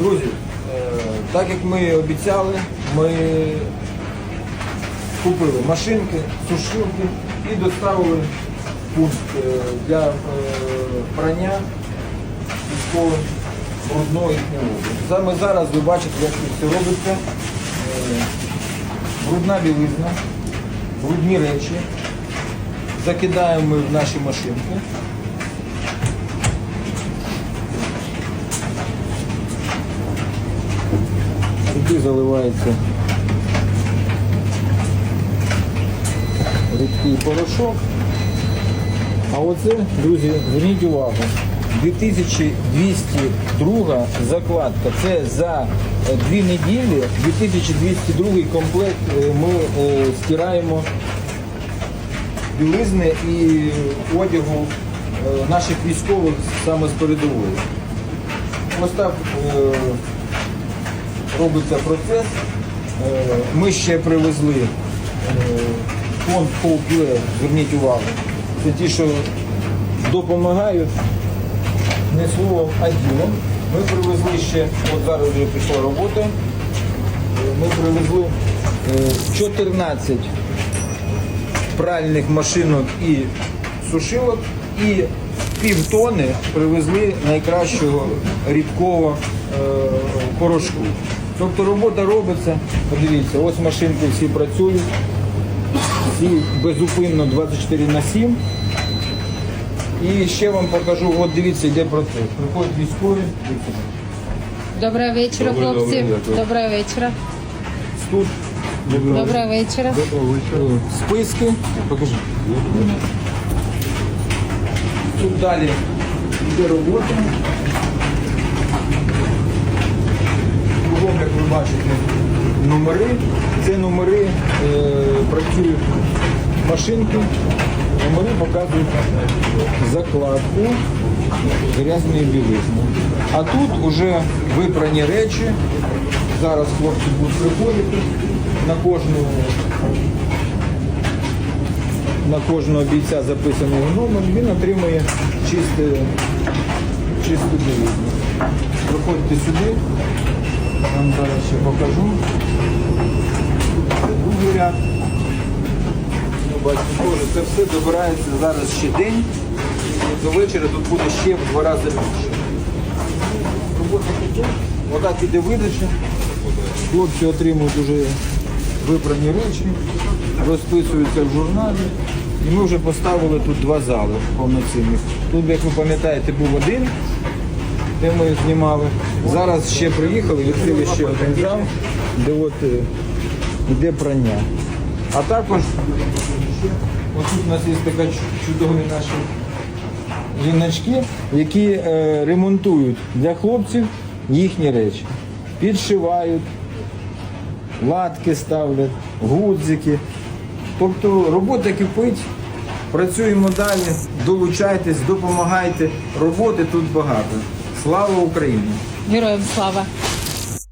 Друзі, е, так як ми обіцяли, ми купили машинки, сушилки і доставили пункт е, для е, прання військових брудної води. Саме зараз ви бачите, як це робиться. Брудна білизна, брудні речі. Закидаємо ми в наші машинки. Сюди заливається рідкий порошок. А оце, друзі, зверніть увагу. 2202 закладка. Це за е, дві неділі 2202 комплект е, ми е, стираємо білизни і одягу наших військових саме з передової. Ось так робиться процес. Е, Ми ще привезли е, фонд Хоупле, зверніть увагу. Це ті, що допомагають не словом, а ділом. Ми привезли ще, от зараз вже пішла робота, Е, ми привезли е, 14 пральних машинок і сушилок і півтони привезли найкращого рідкого е, порошку. Тобто робота робиться, подивіться, ось машинки всі працюють, всі безупинно 24 на 7. І ще вам покажу, от дивіться, йде процес. Приходять військові, Доброго вечора, Доброго, хлопці. доброго, дякую. Доброго вечора. Доброго вечора. списки. Покажи. Тут далі йде робота. Кругом, як ви бачите, номери. Це номери е, працюють машинки. Номери показують закладку грязної білизни. А тут вже випрані речі. Зараз хлопці будуть приходити на кожну на кожного бійця записаний номер, він отримує чисте, чисту білизну. Проходьте сюди, вам зараз ще покажу. Це другий ряд. Ну, бачите, це все добирається зараз ще день. До вечора тут буде ще в два рази більше. Робота тут. Отак іде видача. Хлопці отримують вже випрані речі, розписуються в журналі. І ми вже поставили тут два зали повноцінних. Тут, як ви пам'ятаєте, був один, де ми знімали. Зараз ще приїхали, відкрили ще один зал, де от е, йде прання. А також отут у нас є така чудові наші жіночки, які е, ремонтують для хлопців їхні речі. Підшивають, латки ставлять, гудзики. Тобто робота кипить, працюємо далі, долучайтесь, допомагайте. Роботи тут багато. Слава Україні! Героям слава.